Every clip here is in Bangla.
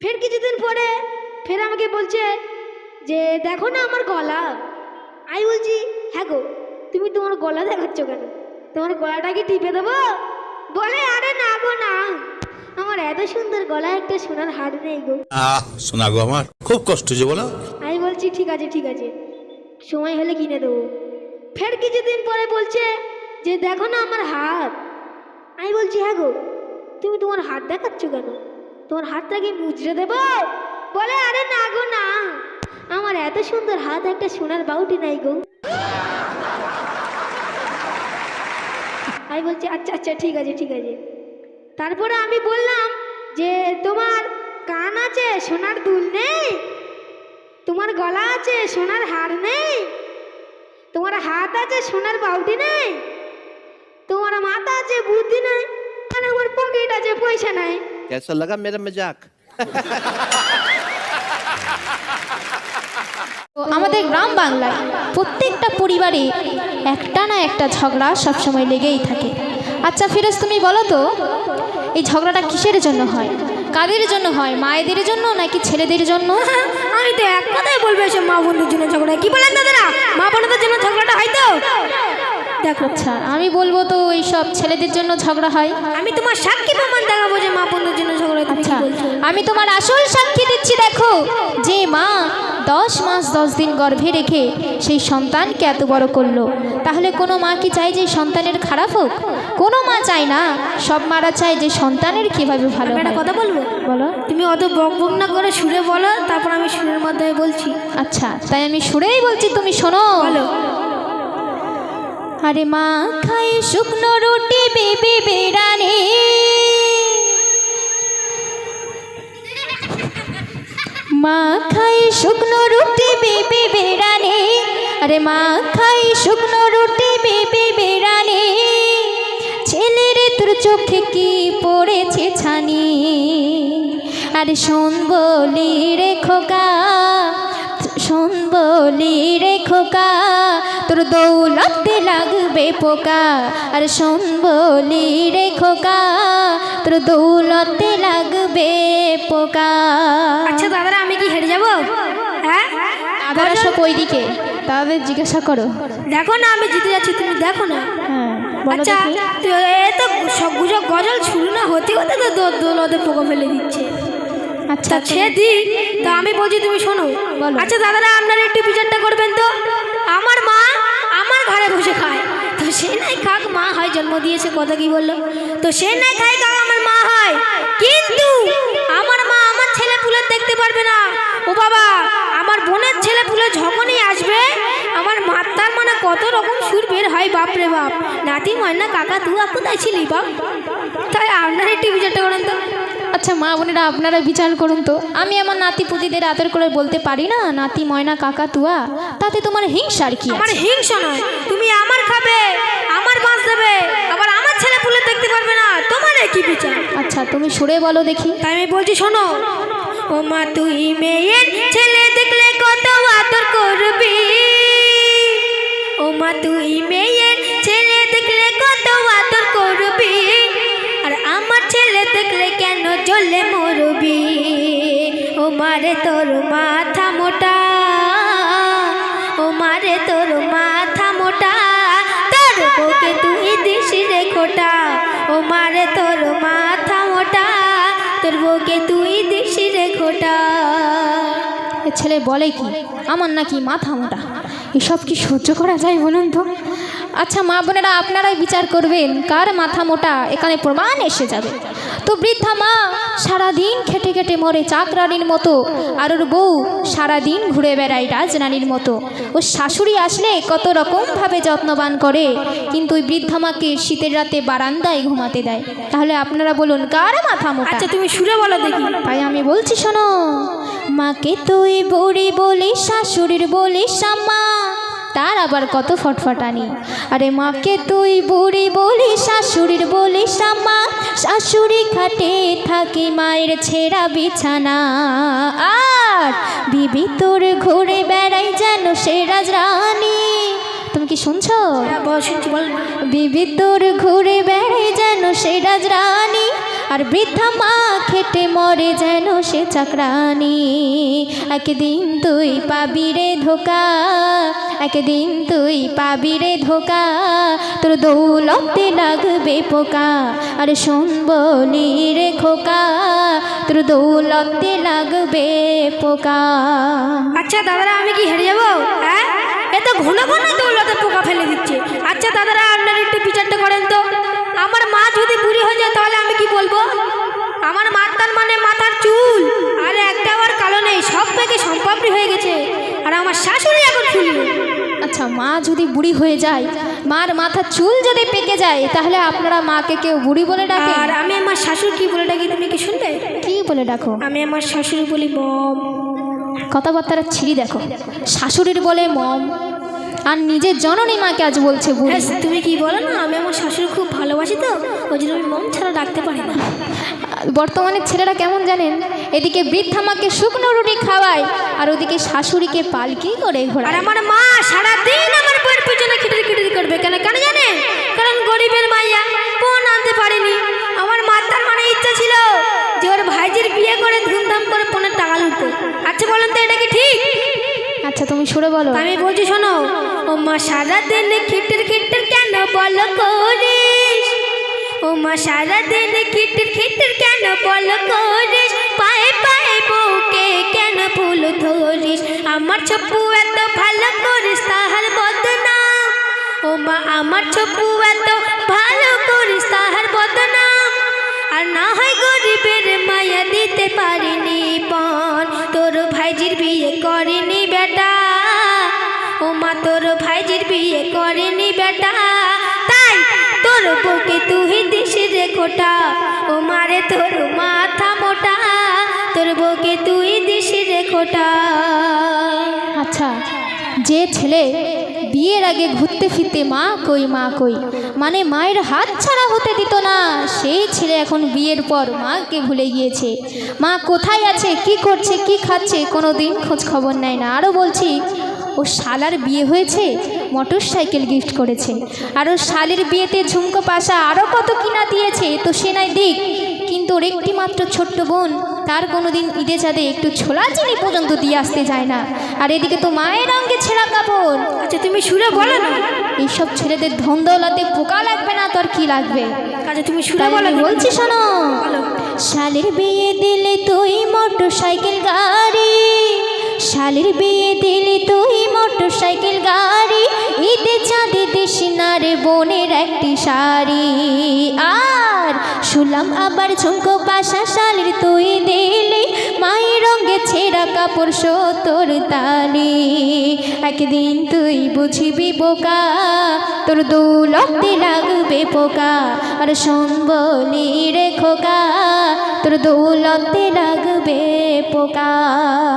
ফের কিছুদিন পরে ফের আমাকে বলছে যে দেখো না আমার গলা। আমি বলছি হ্যাঁ গো তুমি তোমার গলা দেখাচ্ছ কেন? তোমার গলাটা কি টিপে দেবো? বলে আরে না গো না। আমার এত সুন্দর গলায় একটা সোনার হার নেই গো। আহ শোনা গো আমার খুব কষ্ট যে বলো। আমি বলছি ঠিক আছে ঠিক আছে সময় হলে কিনে দেবো। ফের কিছুদিন পরে বলছে যে দেখো না আমার হাত আমি বলছি হ্যাঁ গো তুমি তোমার হাত দেখাচ্ছ কেন? তোমার হাতটা কি মুচড়ে দেবো? বলে, আরে না গো, না। আমার এত সুন্দর হাত, একটা সোনার বাউটি নাই গো। আমি বলছি আচ্ছা আচ্ছা ঠিক আছে ঠিক আছে। তারপরে আমি বললাম যে, তোমার কান আছে, সোনার দুল নেই? তোমার গলা আছে, সোনার হার নেই? তোমার হাত আছে, সোনার বাউটি নেই? তোমার মাথা আছে, বুদ্ধি নেই? আর আমার পকেট আছে, পয়সা নাই? कैसा लगा मेरा मजाक তো আমাদের গ্রাম বাংলায় প্রত্যেকটা পরিবারে একটা না একটা ঝগড়া সবসময় লেগেই থাকে আচ্ছা ফিরোজ তুমি বলো তো এই ঝগড়াটা কিসের জন্য হয় কাদের জন্য হয় মায়েদের জন্য নাকি ছেলেদের জন্য আমি তো এক কথাই বলবো এসব মা বন্ধুর জন্য ঝগড়া কি বলেন দাদারা মা বোনদের জন্য ঝগড়াটা হয় তো দেখো আচ্ছা আমি বলব তো এইসব ছেলেদের জন্য ঝগড়া হয়। আমি তোমার সাক্ষী প্রমাণ দেখাবো যে মা বন্ধুর জন্য ঝগড়া আচ্ছা আমি তোমার আসল সাক্ষী দিচ্ছি দেখো। যে মা দশ মাস দশ দিন গর্ভে রেখে সেই সন্তানকে এত বড় করল। তাহলে কোনো মা কি চায় যে সন্তানের খারাপ হোক? কোনো মা চায় না সব মারা চায় যে সন্তানের কীভাবে ভালো একটা কথা বলব? বলো। তুমি অত বক বক না করে সুরে বলো তারপর আমি সুরের মাধ্যমে বলছি। আচ্ছা তাই আমি সুরেই বলছি তুমি শোনো। বলো। আরে মা খাই শুকনো রুটি বেবি বেড়ানে মা খাই শুকনো রুটি বেবি বেড়ানে আরে মা খাই শুকনো রুটি বেবি বেড়ানে ছেলের তোর চোখে কি পড়েছে ছানি? আরে শোন বলি রে খোকা, শোন বলি রে খোকা। তোর দৌলতে লাগবে পোকা আর শোন বলি রে খোকা তোর দৌলতে লাগবে পোকা। আচ্ছা দাদারা আমি কি হেরে যাব? হ্যাঁ? আদারা সব ওইদিকে। তাদের জিজ্ঞাসা করো। দেখো না আমি জিতে যাচ্ছি তুমি দেখো না। হ্যাঁ আচ্ছা এ তো সবগুজব গজল শুরু না হতে হতে তো দোলতে পোকা ফেলে দিচ্ছে। আচ্ছা সে দিক তা আমি বলছি তুমি শোনো। আচ্ছা দাদারা আপনারা একটু বিচারটা করবেন তো আমার মা আমার ঘরে বসে খায় তো সে নাই খাক মা হয় জন্ম দিয়েছে কথা কি বলল? তো সে না খায় কাক আমার মা হয়। কিন্তু আমার মা আমার ছেলে পুলে দেখতে পারবে না। ও বাবা আমার বোনের ছেলে পুলে যখনই আসবে? আমার মাতার মানে কত রকম সুর বের হয় বাপ রে বাপ। নাতি ময়না কাকা তুই কোথায় ছিলি বাপ? তাই আপনারা একটু বিচারটা করেন তো। আচ্ছা মা বোনেরা আপনারা বিচার করুন তো। আমি আমার নাতি পুতিদের আদর করে বলতে পারি না? নাতি ময়না কাকা তুয়া? তাতে তোমার হিংসার কি আমার হিংসা নয় তুমি আমার খাবে। কি বিচার আচ্ছা তুমি সুরে বলো দেখি। তাই আমি বলছি শোনো। ও মা তুই মেয়ের ছেলে দেখলে কত আদর করবি। ও মা তুই মেয়ের ছেলে দেখলে কত আদর করবি। আর আমার ছেলে দেখলে কেন জ্বলে মরবি? ও মারে তোর মাথা মোটা। ও মারে তোর মাথা ও মারে তোর মাথা মোটা, তোর বউকে তুই দিসি রে খোটা ছেলে বলে কি? আমার নাকি মাথা মোটা। এসব কি সহ্য করা যায় বলুন তো? আচ্ছা মা বোনেরা, আপনারাই বিচার করবেন কার মাথা মোটা, এখানে প্রমাণ এসে যাবে। তো বৃদ্ধা মা সারাদিন খেটে খেটে মরে চাকরানির মতো। আর ওর বউ সারাদিন ঘুরে বেড়ায় রাজরানীর মতো। ওর শাশুড়ি আসলে কত রকমভাবে যত্নবান করে। কিন্তু ওই বৃদ্ধা মাকে শীতের রাতে বারান্দায় ঘুমাতে দেয়। তাহলে আপনারা বলুন কার মাথা মোটা? আচ্ছা তুমি সুরে বলো দেখি। তাই আমি বলছি শোনো মাকে তুই বুড়ি বলিস শাশুড়ির বলিস আম্মা। তার আবার কত ফটফটানি। আরে মাকে তুই বুড়ি বলি শাশুড়ির বলি আম্মা শাশুড়ি খাটে থাকি মায়ের ছেঁড়া বিছানা। আর বিবি তোর ঘুরে বেড়াই যেন সে রাজরানী। তুমি কি শুনছো? হ্যাঁ। বিবি তোর ঘুরে বেড়ে যেন সে রাজরানী। আর বৃদ্ধা মা খেটে মরে যেন সে চাকরানি একদিন তুই পাবি রে ধোকা, একদিন তুই পাবি রে ধোকা, তোর দৌলতে লাগবে পোকা। আর শোন রে খোকা, তোর দৌলতে লাগবে পোকা। আচ্ছা দাদারা, আমি কি হেরে যাব? হ্যাঁ? এ তো ঘন ঘন দৌলতে পোকা ফেলে দিচ্ছে। আচ্ছা দাদারা, আপনার একটু বিচারটা করেন তো। আমার মা যদি বুড়ি হয়ে যায় তাহলে আমি কি বলব? আমার মাতার মানে মাথার চুল। আর একটা আবার কালো নেই সব থেকে সম্পাপড়ি হয়ে গেছে। আর আমার শাশুড়ি এখন চুল আচ্ছা মা যদি বুড়ি হয়ে যায় মার মাথার চুল যদি পেকে যায় তাহলে আপনারা মাকে কেউ বুড়ি বলে ডাকে? আর আমি আমার শাশুড়ি কি বলে ডাকি তুমি কি শুনবে? কি বলে ডাকো? আমি আমার শাশুড়ি বলি মম। কথাবার্তারা ছিঁড়ি দেখো। শাশুড়ির বলে মম। আর নিজের জননী মাকে আজ বলছে বুড়ি। হ্যাঁ, তুমি কি বলো না? আমি আমার শাশুড়ি খুব ভালোবাসি তো ওই জন্য আমি মম ছাড়া ডাকতে পারি না। বর্তমানে ছেলেরা কেমন জানেন? এদিকে বৃদ্ধা মাকে শুকনো রুটি খাওয়ায় আর ওদিকে শাশুড়িকে পালকি করে আর আমার মা সারাদিন আমার বইয়ের পিছনে খিটির খিটির করবে কেন? কেন জানে কারণ গরিবের মাইয়া বোন আনতে পারেনি। আমার মাতার মানে ইচ্ছা ছিল যে ওর ভাইজির বিয়ে করে ধুমধাম করে বোনের টাকা লুটবে। আচ্ছা বলেন তো এটা কি ঠিক? আচ্ছা তুমি সরে বলো। আমি বলছি, শোনো ও মা সারাদিন খিটির খিটির কেন বলো করিস? ও মা সারাদিন খিটির খিটির কেন বলো করিস? পায়ে পায়ে বউকে কেন ফুল ধরিস? আমার ছপু এত ভালো করিস, তাহার বদনাম ও মা আমার ছপু এত ভালো করিস, তাহার বদনাম আর না হয় গরিবের মায়া দিতে পারিনি পণ, তোর ভাইজির বিয়ে করেনি তোর ভাইজির বিয়ে করেনি বেটা। তাই তোর বউকে তুই দিস রে খোটা, ও মারে তোর মাথা মোটা। তোর বউকে তুই দিস রে খোটা। আচ্ছা যে ছেলে বিয়ের আগে ঘুরতে ফিরতে মা কই মা কই? মানে মায়ের হাত ছাড়া হতে দিত না। সেই ছেলে এখন বিয়ের পর মাকে ভুলে গিয়েছে। মা কোথায় আছে, কি করছে, কি খাচ্ছে, কোনো দিন খোঁজ খবর নেয় না। আরও বলছি ও শালার বিয়ে হয়েছে? মোটর সাইকেল গিফট করেছে। আর ও শালের বিয়েতে ঝুমকো পাশা আরও কত কিনা দিয়েছে তো সে নাই দিক কিন্তু ওর একটি মাত্র ছোট্ট বোন তার কোনো দিন ঈদে চাঁদে একটু ছোলা চিনি পর্যন্ত দিয়ে আসতে যায় না। আর এদিকে তো মায়ের অঙ্গে ছেঁড়া কাপড়। আচ্ছা তুমি সুরে বলো না। এইসব ছেলেদের ধন দৌলাতে পোকা লাগবে না তোর কি লাগবে? আচ্ছা তুমি সুরে বলো বলছি শোনো। শালের বিয়ে দিলে তুই মোটর সাইকেল গাড়ি। শালের বিয়ে দিলি তুই মোটর সাইকেল গাড়ি ঈদে চাঁদে দিস না রে বোনের একটি শাড়ি। আর শুনলাম আবার ঝুমকো পাশা শালের তুই দিলি। মায়ের রঙে ছেঁড়া কাপড় সতর তালি। একদিন তুই বুঝিবি বোকা, তোর দৌলতে লাগবে পোকা, আর শোন বলি রে খোকা, তোর দৌলতে লাগবে পোকা।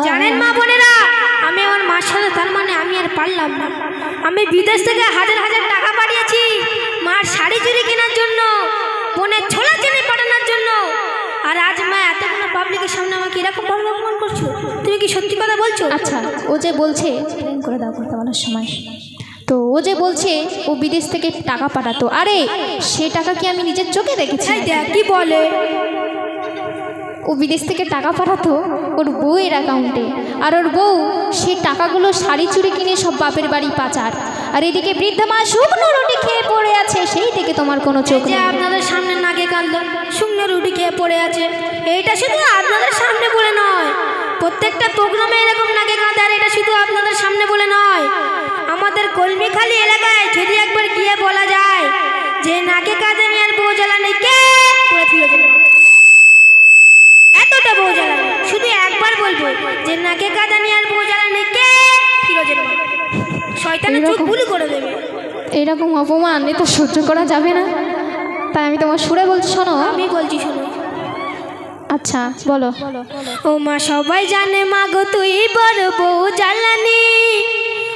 জানেন মা বোনেরা, আমি আমার মার সাথে, তার মানে আমি আর পারলাম না। আমি বিদেশ থেকে হাজার হাজার টাকা পাঠিয়েছি মার শাড়ি চুড়ি কেনার জন্য বোনের ছোলা চিনি পাঠানোর জন্য আর আজ মা এতগুলো পাবলিকের সামনে আমাকে এরকম বড় অপমান করছ? তুমি কি সত্যি কথা বলছো? আচ্ছা ও যে বলছে প্রেম করে দাও কথা বলার সময়। তো ও যে বলছে ও বিদেশ থেকে টাকা পাঠাতো আরে সে টাকা কি আমি নিজের চোখে দেখেছি? কি বলে? ও বিদেশ থেকে টাকা পাঠাতো ওর বউয়ের অ্যাকাউন্টে আর ওর বউ সেই টাকাগুলো শাড়ি চুড়ি কিনে সব বাপের বাড়ি পাচার। আর এদিকে বৃদ্ধা মা শুকনো রুটি খেয়ে পড়ে আছে সেই থেকে তোমার কোনো চোখ আপনাদের সামনে নাকে কাঁদলো শুকনো রুটি খেয়ে পড়ে আছে। এইটা শুধু আপনাদের সামনে বলে নয়। প্রত্যেকটা প্রোগ্রামে এরকম নাকে কাঁদে আর এটা শুধু আপনাদের সামনে বলে নয়। আমাদের কলমিখালি এলাকায় যদি একবার গিয়ে বলা যায় যে নাকে কাঁদে মেয়ের বউ জ্বালানি কে? ফিরে এতটা বউ জ্বালানি। শুধু একবার বলব যে নাকে কাঁদে মেয়ের বউ জ্বালানি কে? ফিরে যাবে। শয়তানের চোখ ভুল করে দেবে। এরকম অপমান এ তো সহ্য করা যাবে না। তাই আমি তোমার সুরে বলছি শোনো। আমি বলছি শোনো। আচ্ছা বলো। ও মা সবাই জানে মাগো তুই বড় বউ জ্বালানি।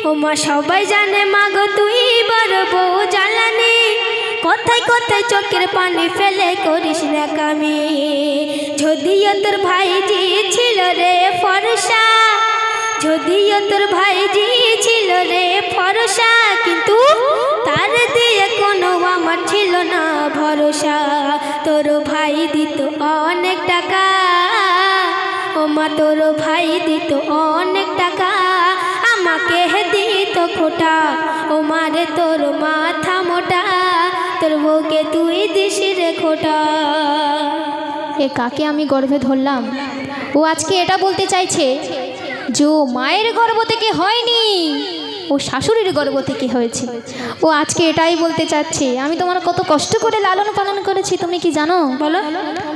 ও মা সবাই জানে মাগো তুই বড় বউ জ্বালানি। কোথায় কোথায় চোখের পানি ফেলে করিস না কামি। যদিও তোর ভাইজি ছিল রে ফরসা যদিও তোর ভাইজি ছিল রে ভরসা, কিন্তু তার দিয়ে কোনো আমার ছিল না ভরসা। তোর ভাই দিত অনেক টাকা, ও মা তোর ভাই দিত অনেক টাকা। আমাকে দিত খোটা, ও মারে তোর মাথা মোটা। তোর বউকে তুই দিস রে খোটা। এ কাকে আমি গর্ভে ধরলাম? ও আজকে এটা বলতে চাইছে? যে মায়ের গর্ভ থেকে হয়নি, ও শাশুড়ির গর্ভ থেকে হয়েছে। ও আজকে এটাই বলতে চাচ্ছে, আমি তোমার কত কষ্ট করে লালন পালন করেছি, তুমি কি জানো? বলো।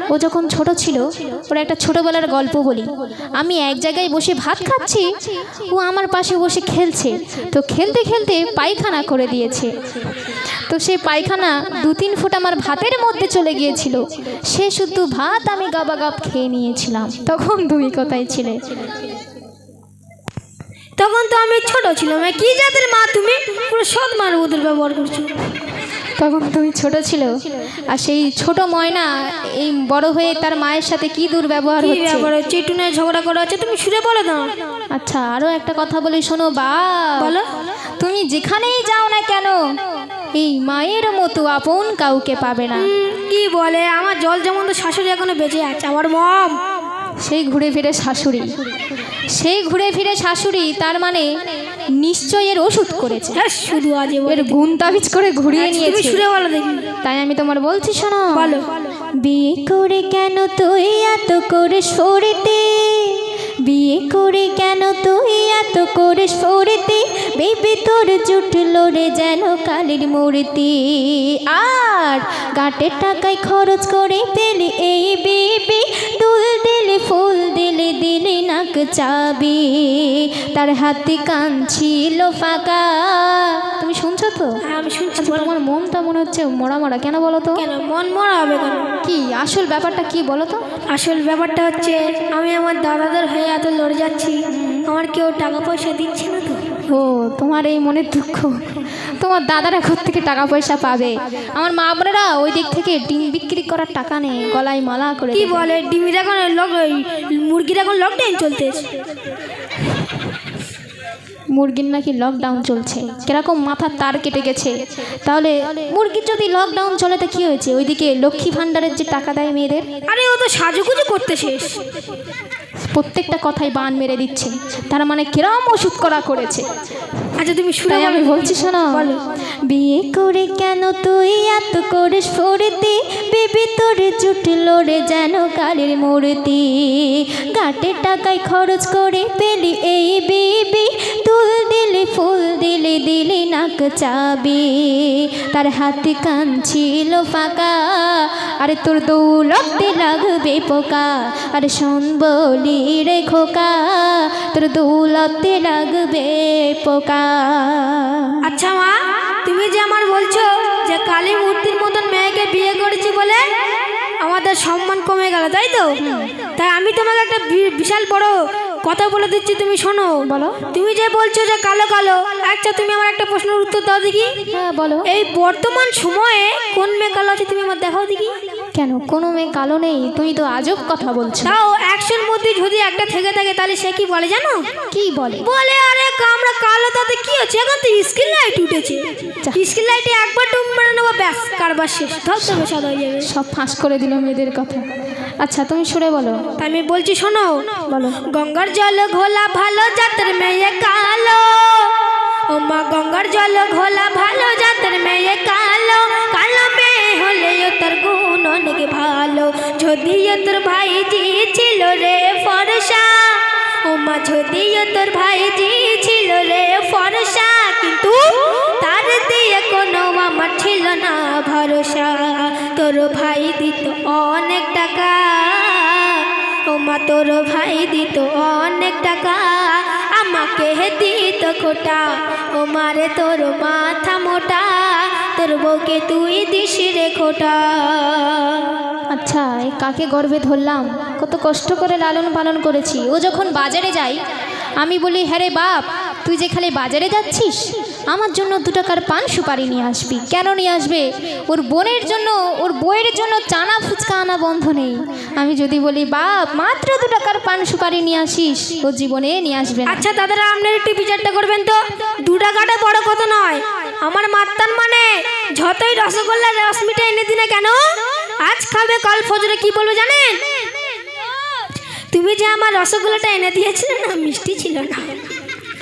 ও যখন ছোট ছিল, ওর একটা ছোটবেলার গল্প বলি। আমি এক জায়গায় বসে ভাত খাচ্ছি, ও আমার পাশে বসে খেলছে। তো খেলতে খেলতে পায়খানা করে দিয়েছে। তো সেই পায়খানা দু তিন ফুট আমার ভাতের মধ্যে চলে গিয়েছিল। সে শুধু ভাত আমি গাবা গাব খেয়ে নিয়েছিলাম। তখন তুমি কোথায় ছিলে। তখন তো আমি ছোট ছিলাম। কি জাতের মা তুমি? পুরো সৎ মার ওদের ব্যবহার করছ। তখন তুমি ছোট ছিল আর সেই ছোট ময়না এই বড় হয়ে তার মায়ের সাথে কি দুর্ব্যবহার হচ্ছে? একটু ঝগড়া করা হচ্ছে? তুমি সুরে বলো দাও। আচ্ছা আরও একটা কথা বলি শোনো বা। বলো। তুমি যেখানেই যাও না কেন এই মায়ের মতো আপন কাউকে পাবে না। কি বলে? আমার জল যেমন তো শাশুড়ি এখনও বেঁচে আছে আমার মম। সেই ঘুরে ফিরে শাশুড়ি। সেই ঘুরে ফিরে শাশুড়ি তার মানে নিশ্চয় এর ওষুধ করেছে। হ্যাঁ শুধু আজ এর গুণ তাবিজ করে ঘুরিয়ে নিয়েছে। তাই আমি তোমার বলছি শোনো। বলো। বিয়ে করে কেন তুই এত করে সরিতে বিয়ে করে কেন তুই এত করে সরিতে? বেবি তোর জুটলো রে যেন কালির মূর্তি। আর গাটের টাকায় খরচ করে পেলি এই বেবি। দুল দিলে, ফুল দিলে দিলে নাক চাবি। তার হাতে কান ছিল ফাঁকা। তো হ্যাঁ, আমি শুনছি আচ্ছা, তোমার মনটা মনে হচ্ছে মরা মরা কেন বলো তো? কেন মন মরা হবে কেন? কি আসল ব্যাপারটা কি বলো তো? আসল ব্যাপারটা হচ্ছে আমি আমার দাদাদের হয়ে এত লড়ে যাচ্ছি আমার কেউ টাকা পয়সা দিচ্ছে না তো? ও তোমার এই মনের দুঃখ। তোমার দাদারা ঘর থেকে টাকা পয়সা পাবে? আমার মা বোনেরা ওই দিক থেকে ডিম বিক্রি করার টাকা নেই গলায় মালা করে কি। বলে ডিমির এখন লক মুরগির এখন লকডাউন চলতেছে। মুরগির নাকি লকডাউন চলছে। কীরকম মাথার তার কেটে গেছে। তাহলে মুরগির যদি লকডাউন চলে তো কি হয়েছে? ওইদিকে লক্ষ্মী ভান্ডারের যে টাকা দেয় মেয়েদের আরে ও তো সাজুগুজু করতে শেষ প্রত্যেকটা কথাই বান মেরে দিচ্ছে। তার মানে কিরম ওষুধ করা করেছে। আচ্ছা তুমি শুনে আমি বলছি শোনো। বলো। বিয়ে করে কেন তুই এত করে সরতে? বেবি তোর জুটলো রে যেন কালের মূর্তি। ঘাটের টাকায় খরচ করে পেলি এই বেবি। তুল দিলে ফুল দিলে দিলে নাক চাবি। তার হাতে কান ছিল ফাঁকা। আরে তোর দৌলতে লাগবে পোকা। আর শোন বলি রে খোকা। তোর দৌলতে লাগবে পোকা। আচ্ছা মা তুমি যে আমার বলছো যে কালী মূর্তির মতন মেয়েকে বিয়ে করেছি বলে আমাদের সম্মান কমে গেল তাই তো? তাই আমি তোমাকে একটা বিশাল বড় কথা বলে দিচ্ছি তুমি শোনো। বলো। তুমি যে বলছো যে কালো কালো আচ্ছা তুমি আমার একটা প্রশ্নের উত্তর দাও দেখি। হ্যাঁ বলো। এই বর্তমান সময়ে কোন মেয়ে কালো আছে তুমি আমার দেখাও দেখি। কেন? কোনো মেয়ে কালো নেই তুমি তো আজব কথা বলছো। তাও একশোর মধ্যে যদি একটা থেকে থাকে তাহলে সে কি বলে জানো? কি বলে? বলে আরে আমরা কালো তাতে কি হচ্ছে? এখন তো স্ক্রিন লাইট উঠেছে। স্ক্রিন লাইটে একবার ডুব মেরে নেব ব্যাস কারবার শেষ। ধর তবে সাদা হয়ে যাবে। সব ফাঁস করে দিল মেয়েদের কথা। আচ্ছা তুমি সরে বলো। আমি বলছি শোনো। বলো। গঙ্গার জল ঘোলা ভালো জাতের মেয়ে কালো। ও মা গঙ্গার জল ঘোলা ভালো জাতের মেয়ে কালো। কালো মেয়ে হলে তোর গুণ অনেক ভালো যদিও তোর ভাইজি ছিল রে ফরসা ও মা যদিও তোর ভাইজি ছিল রে ফরসা, কিন্তু তার দিয়ে কোনো আমার ছিল না ভরসা। তোর ভাই দিত অনেক টাকা ও মা তোর ভাই দিত অনেক টাকা, আমাকে দিত খোটা ও মারে তোর মাথা মোটা। তোর বউকে তুই দিস রে খোটা। আচ্ছা এই কাকে গর্বে ধরলাম? কত কষ্ট করে লালন পালন করেছি। ও যখন বাজারে যাই আমি বলি হ্যাঁ রে বাপ তুই যে খালি বাজারে যাচ্ছিস? আমার জন্য দু টাকার পান সুপারি নিয়ে আসবি। কেন নিয়ে আসবে? ওর বোনের জন্য ওর বইয়ের জন্য চানা ফুচকা আনা বন্ধ নেই। আমি যদি বলি বাপ মাত্র দু টাকার পান সুপারি নিয়ে আসিস ও জীবনে নিয়ে আসবে আচ্ছা দাদারা আপনার একটু বিচারটা করবেন তো? দু টাকাটা বড় কথা নয়। আমার মাত্তান মানে? যতই রসগোল্লা রসমিটা এনে দিনে কেন? আজ খাবে কাল ফজরে কি বলব জানেন? তুমি যে আমার রসগোল্লাটা এনে দিয়েছিলে না মিষ্টি ছিল না।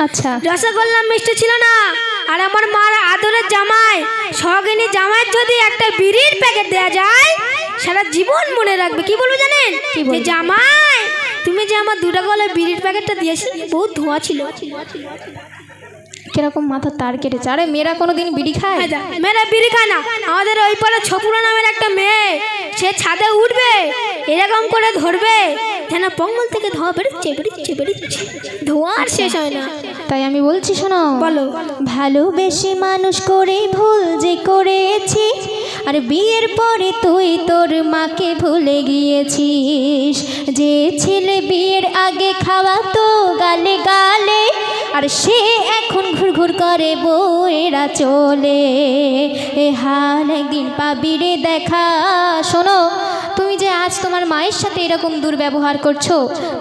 আচ্ছা। রসগোল্লা মিষ্টি ছিল না। আর আমার মার আদরের জামাই সহগিনী জামাই যদি একটা বিড়ির প্যাকেট দেওয়া যায় সারা জীবন মনে রাখবে। কি বলব জানেন? যে জামাই তুমি যে আমার দুটা গলে বিড়ির প্যাকেটটা দিয়েছিলে বহুত ধোঁয়া ছিল। কীরকম মাথা তার কেটেছে? আরে মেয়েরা কোনোদিন বিড়ি খায়? মেয়েরা বিড়ি খায় না। আমাদের ওই পাড়ে ছপুরা নামের একটা মেয়ে সে ছাদে উঠবে এরকম করে ধরবে যেন পঙ্গল থেকে ধোঁয়া বেরোচ্ছে বেরোচ্ছে বেরোচ্ছে। ধোয়া আর শেষ হয় না। তাই আমি বলছি শোনো বলো। ভালোবেসে মানুষ করে ভুল যে করেছি আর বিয়ের পরে তুই তোর মাকে ভুলে গিয়েছিস। যে ছেলে বিয়ের আগে খাওয়াতো গালে গালে, আর সে এখন ঘুর ঘুর করে বইয়েরা চলে। এ হাল একদিন পাবি রে দেখা। শোনো, তুমি যে আজ তোমার মায়ের সাথে এরকম দুর্ব্যবহার করছ,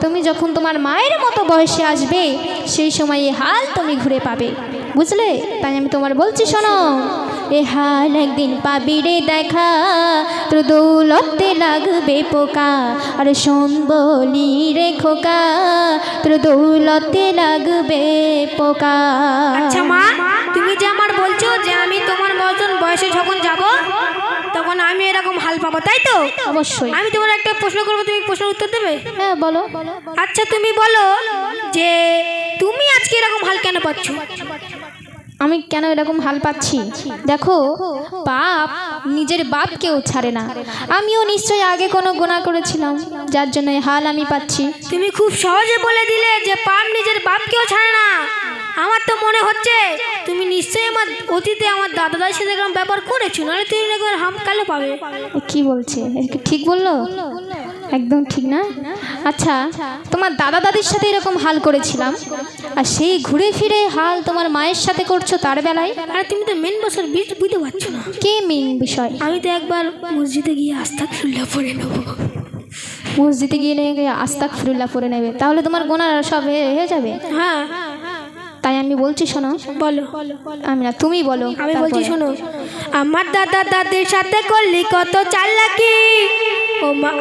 তুমি যখন তোমার মায়ের মতো বয়সে আসবে, সেই সময় এ হাল তুমি ঘুরে পাবে। বুঝলে? তাই আমি তোমার বলছি শোনো। এ হাল একদিন পাবি রে দেখা তোর দৌলতে লাগবে পোকা আর শোন বলি রে খোকা তোর দৌলতে লাগবে পোকা। আচ্ছা মা তুমি যে আমার বলছো যে আমি তোমার মতন বয়সে যখন যাব তখন আমি এরকম হাল পাবো তাই তো? অবশ্যই। আমি তোমার একটা প্রশ্ন করব তুমি প্রশ্নের উত্তর দেবে? হ্যাঁ বলো। আচ্ছা তুমি বলো যে তুমি আজকে এরকম হাল কেন পাচ্ছ? আমি কেন এরকম হাল পাচ্ছি? দেখো পাপ নিজের বাপ কেউ ছাড়ে না। আমিও নিশ্চয়ই আগে কোনো গুণা করেছিলাম যার জন্য হাল আমি পাচ্ছি। তুমি খুব সহজে বলে দিলে যে পাপ নিজের বাপ কেউ ছাড়ে না। আমার তো মনে হচ্ছে তুমি নিশ্চয়ই আমার অতীতে আমার দাদা দাদির সাথে এরকম ব্যাপার করেছ নাহলে তুমি এরকম হাম কালো পাবে? কি বলছে? ঠিক বলল? একদম ঠিক না? আচ্ছা তোমার দাদা দাদির সাথে এরকম হাল করেছিলাম। আর সেই ঘুরে ফিরে হাল তোমার মায়ের সাথে করছ তার বেলায়? আর তুমি তো মেন বছর বুঝতে পারছ না। কে মেন বিষয়? আমি তো একবার মসজিদে গিয়ে আস্থা ফুল্লা পরে নেব। মসজিদে গিয়ে নিয়ে আস্তাক ফিরুল্লাহ পরে নেবে। তাহলে তোমার গোনা সব হয়ে হয়ে যাবে? হ্যাঁ। তাই আমি বলছি শোনো। বলো। আমি না তুমি বলো। আমি বলছি শোনো। আমার দাদা দাদির সাথে করলি কত চালাকি।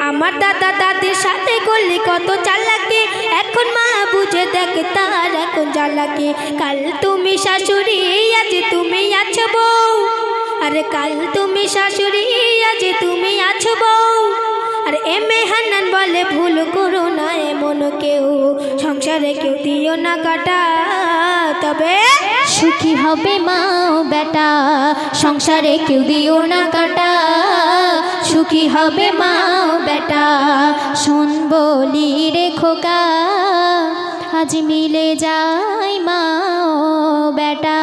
আমার দাদা দাদির সাথে করলি কত চালাকি। এখন মা বুঝে দেখ তার এখন জ্বালাকি। কাল তুমি শাশুড়ি, আজ তুমি আছো বউ। আরে কাল তুমি শাশুড়ি, আজ তুমি আছো বউ। আর এম এ হান্নান বলে ভুল করো না এমন কেউ। সংসারে কেউ দিও না কাটা। তবে সুখী হবে মা বেটা। সংসারে কেউ দিও না কাটা। সুখী হবে মা বেটা। শোন বলি রে খোকা আজ মিলে যায় মা বেটা।